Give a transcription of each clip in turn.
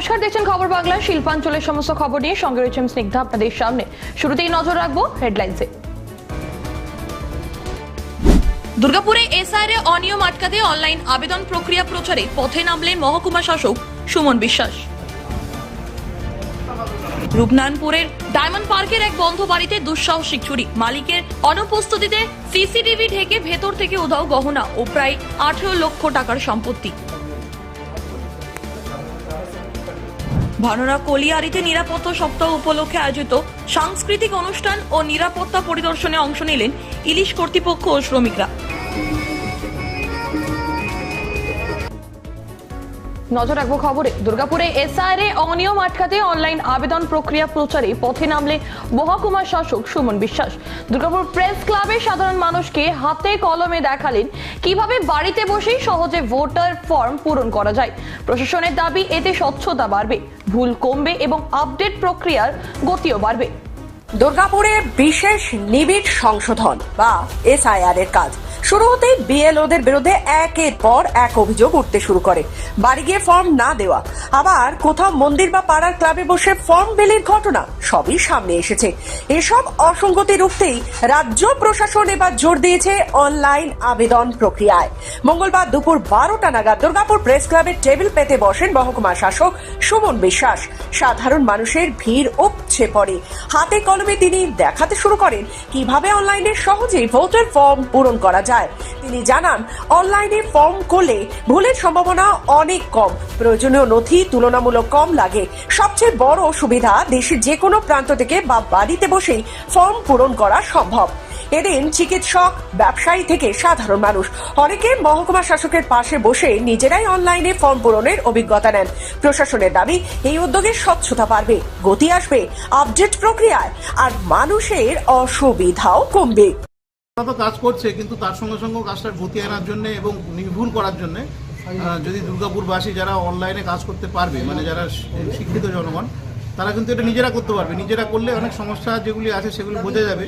নমস্কার, দেখছেন খবর বাংলা। শিল্পাঞ্চলের সমস্ত খবর নিয়ে সঙ্গে রয়েছে আমি স্নিগ্ধা আপনাদের সামনে। শুরুতেই নজর রাখব হেডলাইন্সে। দুর্গাপুরে এসআইআর অনিয়ম আটকাতে অনলাইন আবেদন প্রক্রিয়া প্রচারে পথে নামলেন মহকুমা শাসক সুমন বিশ্বাস। রূপনারায়ণপুরের ডায়মন্ড পার্কের এক বন্ধ বাড়িতে দুঃসাহসিক চুরি। মালিকের অনুপস্থিতিতে সিসিটিভি ঢেকে ভেতর থেকে উধাও গহনা ও প্রায় আঠেরো লক্ষ টাকার সম্পত্তি। ভানুরা কলিয়ারিতে নিরাপত্তা সপ্তাহ উপলক্ষে আয়োজিত সাংস্কৃতিক অনুষ্ঠান ও নিরাপত্তা পরিদর্শনে অংশ নিলেন ইলিশ কর্তৃপক্ষ ও শ্রমিকরা। নজর রাখব খবরে। দুর্গাপুরে এসআইআর অনিয়ম আটকাতে অনলাইন আবেদন প্রক্রিয়া প্রচারে পথে নামলে মহকুমা শাসক সুমন বিশ্বাস। দুর্গাপুর প্রেস ক্লাবে সাধারণ মানুষকে হাতে কলমে দেখালেন কীভাবে বাড়িতে বসেই সহজে ভোটার ফর্ম পূরণ করা যায়। প্রশাসনের দাবি, এতে স্বচ্ছতা বাড়বে, ভুল কমবে এবং আপডেট প্রক্রিয়ার গতিও বাড়বে। দুর্গাপুরে বিশেষ নিবিড় সংশোধন বা এসআইআর এর কাজ। শুরু হতেই বিএলওদের বিরুদ্ধে একের পর এক অভিযোগ উঠতে শুরু করে। বাড়ি গিয়ে ফর্ম না দেওয়া, আবার কোথাও মন্দির বা পাড়ার ক্লাবে বসে ফর্ম বিলির ঘটনা সবই সামনে এসেছে। এসব অসঙ্গতি রুখতেই রাজ্য প্রশাসন এবার জোর দিয়েছে অনলাইন আবেদন প্রক্রিয়ায়। মঙ্গলবার দুপুর বারোটা নাগাদ দুর্গাপুর প্রেস ক্লাবের টেবিল পেতে বসেন মহকুমা শাসক সুমন বিশ্বাস। সাধারণ মানুষের ভিড় উপচে পড়ে। হাতে কলমে তিনি দেখাতে শুরু করেন কীভাবে অনলাইনে সহজেই ভোটার ফর্ম পূরণ করা যায়। তিনি জানান, অনলাইনে ফর্ম করলে ভুলের সম্ভাবনা অনেক কম। প্রয়োজনীয় নথি তুলনামূলক কম লাগে। সবচেয়ে বড় সুবিধা দেশের যে কোনো প্রান্ত থেকে বা বাড়িতে বসেই ফর্ম পূরণ করা সম্ভব। এদিন চিকিৎসক, ব্যবসায়ী থেকে সাধারণ মানুষ। অনেকে মহকুমা শাসকের পাশে বসে নিজেরাই অনলাইনে ফর্ম পূরণের অভিজ্ঞতা নেন। প্রশাসনের দাবি, এই উদ্যোগে স্বচ্ছতা বাড়বে, গতি আসবে, আপডেট প্রক্রিয়ায়, আর মানুষের অসুবিধাও কমবে। তো কাজ করছে, কিন্তু তার সঙ্গে সঙ্গে কাজটার গতি আনার জন্য এবং নির্ভুল করার জন্য যদি দুর্গাপুরবাসী যারা অনলাইনে কাজ করতে পারবে মানে যারা শিক্ষিত জনগণ তারা কিন্তু এটা নিজেরা করতে পারবে। নিজেরা করলে অনেক সমস্যা যেগুলি আছে সেগুলি বোঝা যাবে।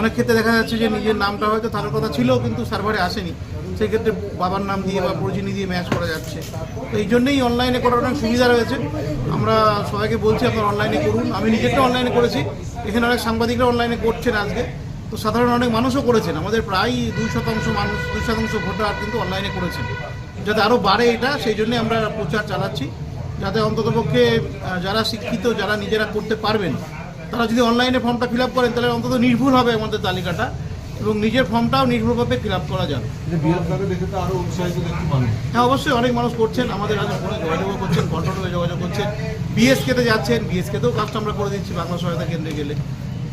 অনেক ক্ষেত্রে দেখা যাচ্ছে যে নিজের নামটা হয়তো তার কথা ছিল কিন্তু সার্ভারে আসেনি। সেক্ষেত্রে বাবার নাম দিয়ে বা পরিচিতি দিয়ে ম্যাচ করা যাচ্ছে। তো এই জন্যেই অনলাইনে করার অনেক সুবিধা রয়েছে। আমরা সবাইকে বলছি, আপনারা অনলাইনে করুন। আমি নিজেরটা অনলাইনে করেছি। এখানে অনেক সাংবাদিকরা অনলাইনে করছেন আজকে। তো সাধারণ অনেক মানুষও করেছেন। আমাদের প্রায় দুই শতাংশ মানুষ, দুই শতাংশ ভোটার কিন্তু অনলাইনে করেছেন। যাতে আরও বাড়ে এটা, সেই জন্যই আমরা প্রচার চালাচ্ছি। যাতে অন্ততপক্ষে যারা শিক্ষিত যারা নিজেরা করতে পারবেন তারা যদি অনলাইনে ফর্মটা ফিল করেন তাহলে অন্তত নির্ভুল হবে আমাদের তালিকাটা এবং নিজের ফর্মটাও নির্ভুলভাবে ফিল আপ করা যাবে। হ্যাঁ অবশ্যই অনেক মানুষ করছেন আমাদের ফোনে যোগাযোগও করছেন কন্ট্রোলে যোগাযোগ করছেন বিএসকেতে যাচ্ছেন বিএসকেতেও কাজটা আমরা করে দিচ্ছি বাংলা সহায়তা কেন্দ্রে গেলে।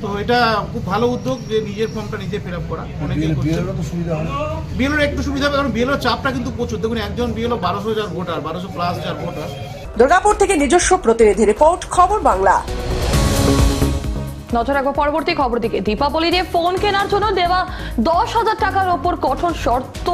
তো এটা খুব ভালো উদ্যোগ যে নিজের ফর্মটা নিজে ফিল আপ করা বিএলওর একটু সুবিধা হবে কারণ বিএলওর চাপটা কিন্তু প্রচুর। দেখুন একজন বিএলও বারোশো হাজার ভোটার বারোশো প্লাস হাজার ভোটার দুর্গাপুর থেকে নিজস্ব প্রতিনিধি রিপোর্ট, খবর বাংলা। নজর রাখব পরবর্তী খবর দিকে। দীপাবলিতে ফোন কেনার জন্য দেওয়া দশ হাজার টাকার ওপর কঠোর শর্ত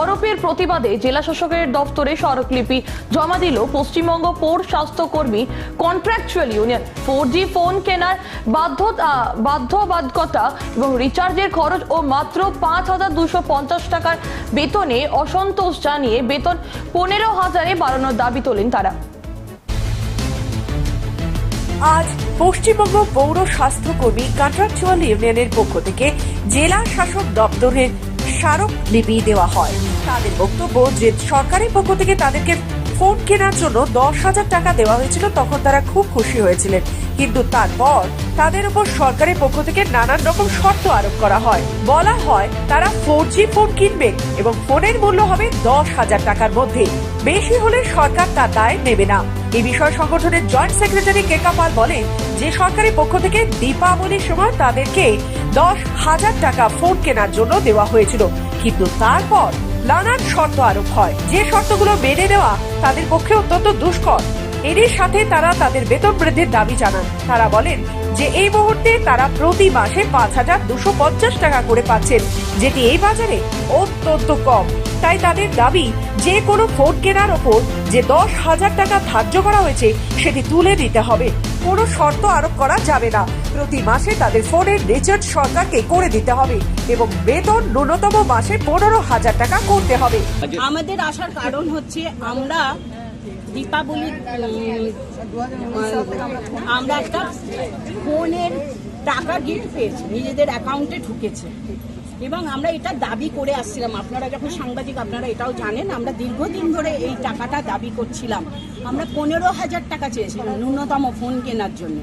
অরোপের প্রতিবাদে জেলা শাসকের দপ্তরে স্মারকলিপি জমা দিল পশ্চিমবঙ্গ পৌর স্বাস্থ্যকর্মী contractual union. Four G phone কেনার বাধ্যতা বাধ্যবাধকতা এবং রিচার্জের খরচ ও মাত্র পাঁচ হাজার দুশো পঞ্চাশ টাকার বেতনে অসন্তোষ জানিয়ে বেতন পনেরো হাজারে বাড়ানোর দাবি তোলেন তারা। আজ পশ্চিমবঙ্গ পৌর স্বাস্থ্যকর্মী কন্ট্রাকচুয়াল ইউনিয়নের পক্ষ থেকে জেলা শাসক দপ্তরের স্মারক লিপি দেওয়া হয়। তাদের বক্তব্য যে সরকারের পক্ষ থেকে তাদেরকে ফোন কেনার জন্য দশ হাজার টাকা দেওয়া হয়েছিল, তখন তারা খুব খুশি হয়েছিলেন। কিন্তু তারপর তাদের উপর সরকারের পক্ষ থেকে নানান রকম শর্ত আরোপ করা হয়। বলা হয়, তারা ফোর জি ফোন কিনবে এবং ফোনের মূল্য হবে দশ হাজার টাকার মধ্যে। বেশি হলে সরকার তার দায় নেবে না। এই বিষয়ে সংগঠনের জয়েন্ট সেক্রেটারি কেকা পাল বলেন, যে সরকারের পক্ষ থেকে দীপাবলির সময় তাদেরকে দশ হাজার টাকা ফোন কেনার জন্য দেওয়া হয়েছিল। কিন্তু তারপর নানান শর্ত আরোপ হয়। যে শর্তগুলো মেনে নেওয়া তাদের পক্ষে অত্যন্ত দুষ্কর। এরই সাথে তারা তাদের বেতন বৃদ্ধির দাবি জানান। তারা বলেন যে এই মুহূর্তে তারা প্রতি মাসে পাঁচ হাজার দুশো পঞ্চাশ টাকা করে পাচ্ছেন, যেটি এই বাজারে অত্যন্ত কম। তাই তাদের দাবি, যে কোনো ফোন কেনার ওপর যে দশ হাজার টাকা ধার্য করা হয়েছে, সেটি তুলে দিতে হবে। কোনো শর্ত আরোপ করা যাবে না। প্রতি মাসে তাদের ফোনের রিচার্জ সরকারকে করে দিতে হবে এবং বেতন ন্যূনতম মাসে পনেরো হাজার টাকা করতে হবে। আমাদের আসার কারণ হচ্ছে আমরা দীপাবলি আমরা একটা ফোনের টাকা গিফট পেয়েছি, নিজেদের অ্যাকাউন্টে ঢুকেছে। এবং আমরা এটা দাবি করে আসছিলাম। আপনারা যখন সাংবাদিক আপনারা এটাও জানেন আমরা দীর্ঘদিন ধরে এই টাকাটা দাবি করছিলাম। আমরা পনেরো হাজার টাকা চেয়েছিলাম ন্যূনতম ফোন কেনার জন্য।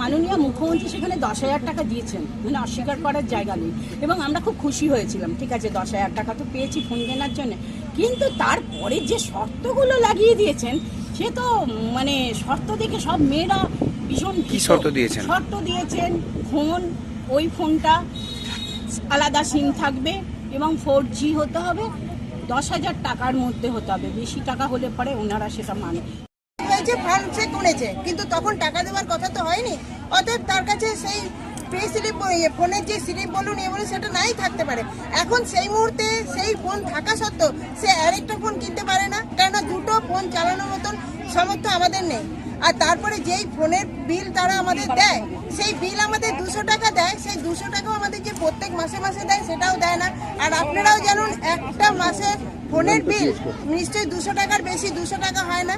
মাননীয় মুখ্যমন্ত্রী সেখানে দশ হাজার টাকা দিয়েছেন মানে অস্বীকার করার জায়গা নেই। এবং আমরা খুব খুশি হয়েছিলাম ঠিক আছে দশ হাজার টাকা তো পেয়েছি ফোন কেনার জন্য। কিন্তু তারপরে যে শর্তগুলো লাগিয়ে দিয়েছেন সে তো মানে শর্ত দেখে সব মেয়েরা ভীষণ কি শর্ত দিয়েছেন? শর্ত দিয়েছেন ফোন ওই ফোনটা। আলাদা সিম থাকবে এবং ফোর জি হতে হবে, দশ হাজার টাকার মধ্যে হতে হবে, বেশি টাকা হলে পরে ওনারা সেটা মানে। হয়েছে সে করেছে, কিন্তু তখন টাকা দেওয়ার কথা তো হয়নি। অতএব তার কাছে সেই পে স্লিপ ফোনের যে স্লিপ বলুন, এ বলুন, সেটা নাই থাকতে পারে। এখন সেই মুহূর্তে সেই ফোন থাকা সত্ত্বেও সে আরেকটা ফোন কিনতে পারে না, কেননা দুটো ফোন চালানোর মতন সামর্থ্য আমাদের নেই। আর তারপরে যেই ফোনের বিল তারা আমাদের দেয়, সেই বিল আমাদের দুশো টাকা দেয়, সেই দুশো টাকাও আমাদের যে প্রত্যেক মাসে মাসে দেয়, সেটাও দেয় না। আর আপনারাও জানুন, একটা মাসে ফোনের বিল নিশ্চয়ই দুশো টাকার বেশি, দুশো টাকা হয় না।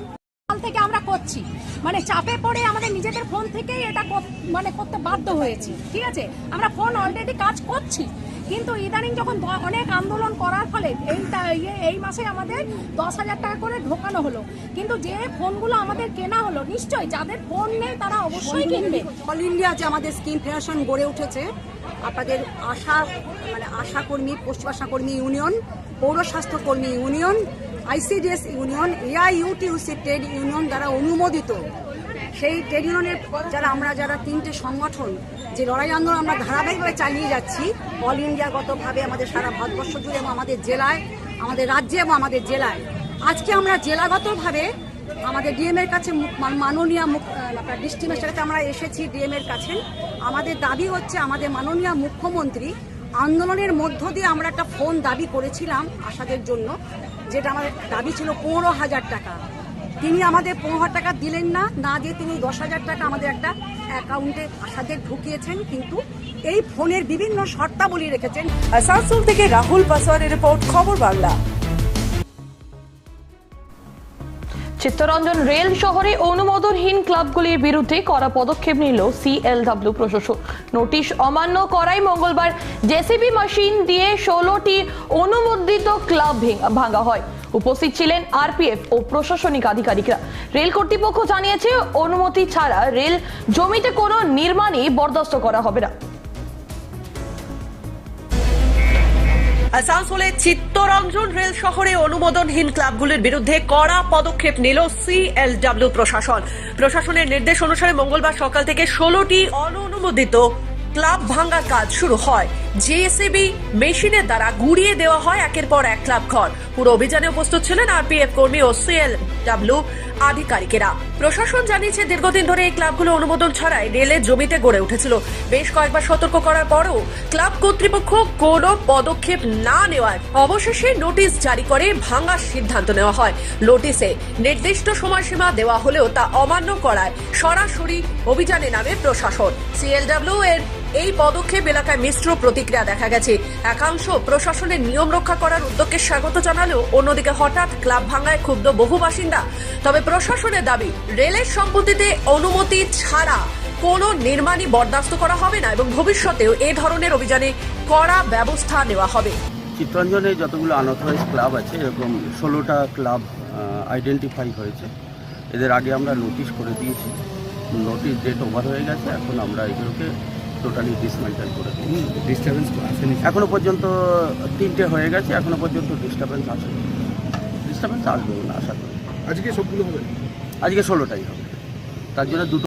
থেকে আমরা করছি। মানে চাপে পড়ে আমাদের নিজেদের ফোন থেকেই এটা মানে করতে বাধ্য হয়েছি। ঠিক আছে? আমরা ফোন অলরেডি কাজ করছি। কিন্তু ইদানিং যখন অনেক আন্দোলন করার ফলে এই ইয়ে- এই মাসে আমাদের দশ হাজার টাকা করে ঢোকানো হলো। কিন্তু যে ফোনগুলো আমাদের কেনা হলো নিশ্চয়ই যাদের ফোন নেই তারা অবশ্যই কিনবে। অল ইন্ডিয়া যে আমাদের স্কিম ফেডারেশন গড়ে উঠেছে আপনাদের আশা মানে আশা কর্মী পশ্চিম আশা কর্মী ইউনিয়ন পৌর স্বাস্থ্য কর্মী union ICDS union AIUTUC trade union দ্বারা অনুমোদিত। সেই ট্রেড ইউনিয়নের যারা আমরা যারা তিনটে সংগঠন যে লড়াই আন্দোলন আমরা ধারাবাহিকভাবে চালিয়ে যাচ্ছি। অল ইন্ডিয়াগতভাবে আমাদের সারা ভারতবর্ষ জুড়ে এবং আমাদের জেলায়, আমাদের রাজ্যে এবং আমাদের জেলায়। আজকে আমরা জেলাগতভাবে আমাদের ডিএম এর কাছে মান- মাননীয় মুখ- ডিস্ট্রিক্ট ম্যাজিস্ট্রেটের কাছে আমরা এসেছি ডিএম এর কাছে। আমাদের দাবি হচ্ছে আমাদের মাননীয় মুখ্যমন্ত্রী আন্দোলনের মধ্য দিয়ে আমরা একটা ফোন দাবি করেছিলাম আশাদের জন্য, যেটা আমাদের দাবি ছিল পনেরো হাজার টাকা। তিনি আমাদের পনেরো টাকা দিলেন না না দিয়ে তিনি দশ হাজার টাকা আমাদের একটা অ্যাকাউন্টে আশাদের ঢুকিয়েছেন কিন্তু এই ফোনের বিভিন্ন শর্তাবলী রেখেছেন। আসানসোল থেকে রাহুল পাসওয়ানের রিপোর্ট খবর বাংলা। চিত্তরঞ্জন রেল শহরে অনুমোদনহীন ক্লাবগুলির বিরুদ্ধে করা পদক্ষেপ নিল সিএলডব্লিউ প্রশাসন নোটিশ অমান্য করায় মঙ্গলবার জেসিবি মেশিন দিয়ে ষোলোটি অনুমোদিত ক্লাব ভেঙ- ভাঙা হয়। উপস্থিত ছিলেন আরপিএফ ও প্রশাসনিক আধিকারিকরা। রেল কর্তৃপক্ষ জানিয়েছে, অনুমতি ছাড়া রেল জমিতে কোনো নির্মাণই বরদাস্ত করা হবে না। আসানসোলে চিত্তরঞ্জন রেল শহরে অনুমোদনহীন ক্লাবগুলির বিরুদ্ধে কড়া পদক্ষেপ নিল সিএলডব্লিউ প্রশাসন। প্রশাসনের নির্দেশ অনুসারে মঙ্গলবার সকাল থেকে ষোলোটি অননুমোদিত ক্লাব ভাঙ্গার কাজ শুরু হয়। জেএসিবি মেশিনের দ্বারা গুড়িয়ে দেওয়া হয় একের পর এক ক্লাব ঘর। পুরো অভিযানে উপস্থিত ছিলেন আরপিএফ কর্মী ও সিএলডব্লিউ আধিকারিকেরা। প্রশাসন জানিয়েছে, দীর্ঘদিন ধরে এই ক্লাবগুলো অনুমোদন ছাড়াই রেলের জমিতে গড়ে উঠেছিল। বেশ কয়েকবার সতর্ক করার পরও ক্লাব কর্তৃপক্ষ কোনো পদক্ষেপ না নেওয়ায় অবশেষে নোটিশ জারি করে ভাঙার সিদ্ধান্ত নেওয়া হয়। নোটিশে নির্দিষ্ট সময়সীমা দেওয়া হলেও তা অমান্য করায় সরাসরি অভিযানে নামে প্রশাসন। সিএলডাব্লিউ এর এই পদক্ষেপ এলাকায় মিশ্র প্রতিক্রিয়া দেখা গেছে। একাংশ প্রশাসনের নিয়ম রক্ষা করার উদ্যোগকে স্বাগত জানালেও অন্যদিকে হঠাৎ ক্লাব ভাঙায় ক্ষুব্ধ বহু বাসিন্দা। তবে প্রশাসনের দাবি, রেলের সম্পত্তিতে অনুমতি ছাড়া কোনো নির্মাণই বরদাস্ত করা হবে না এবং ভবিষ্যতেও এ ধরনের অভিযানে কড়া ব্যবস্থা নেওয়া হবে। চিত্তরঞ্জনে যতগুলো আনঅথরাইজ ক্লাব আছে, এরকম ষোলোটা ক্লাব আইডেন্টিফাই হয়েছে। এদের আগে আমরা নোটিশ করে দিয়েছি। নোটিশ ডেট ওভার হয়ে গেছে, এখন আমরা এগুলোকে টোটালি ডিসমেন্টাল করে দিয়েছি। ডিস্টারবেন্স আসেনি। এখনও পর্যন্ত তিনটে হয়ে গেছে এখনও পর্যন্ত ডিস্টারবেন্স আসে ডিস্টারবেন্স আসবে না আশা করি। আজকে সবগুলো হবে? আজকে ষোলোটাই হবে। তার জন্য দুটো